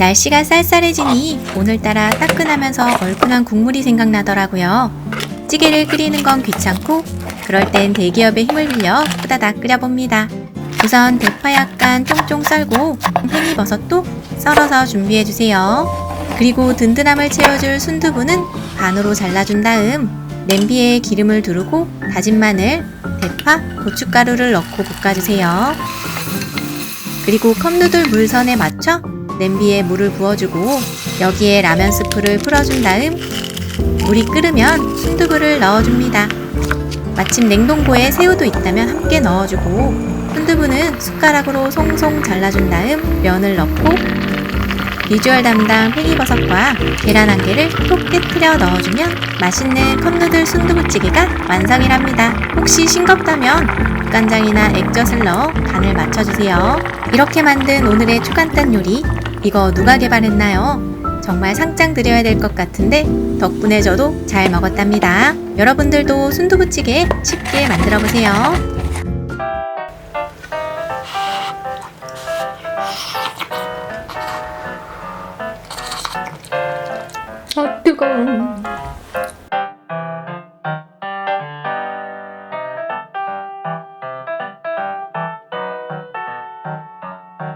날씨가 쌀쌀해지니 오늘따라 따끈하면서 얼큰한 국물이 생각나더라고요. 찌개를 끓이는 건 귀찮고 그럴 땐 대기업의 힘을 빌려 후다닥 끓여봅니다. 우선 대파 약간 쫑쫑 썰고 팽이버섯도 썰어서 준비해주세요. 그리고 든든함을 채워줄 순두부는 반으로 잘라준 다음 냄비에 기름을 두르고 다진 마늘, 대파, 고춧가루를 넣고 볶아주세요. 그리고 컵누들 물선에 맞춰 냄비에 물을 부어주고 여기에 라면 스프를 풀어준 다음 물이 끓으면 순두부를 넣어줍니다. 마침 냉동고에 새우도 있다면 함께 넣어주고 순두부는 숟가락으로 송송 잘라준 다음 면을 넣고 비주얼 담당 팽이버섯과 계란 한 개를 톡 깨트려 넣어주면 맛있는 컵누들 순두부찌개가 완성이랍니다. 혹시 싱겁다면 국간장이나 액젓을 넣어 간을 맞춰주세요. 이렇게 만든 오늘의 초간단 요리 이거 누가 개발했나요? 정말 상장 드려야 될 것 같은데 덕분에 저도 잘 먹었답니다. 여러분들도 순두부찌개 쉽게 만들어 보세요. 아 뜨거워.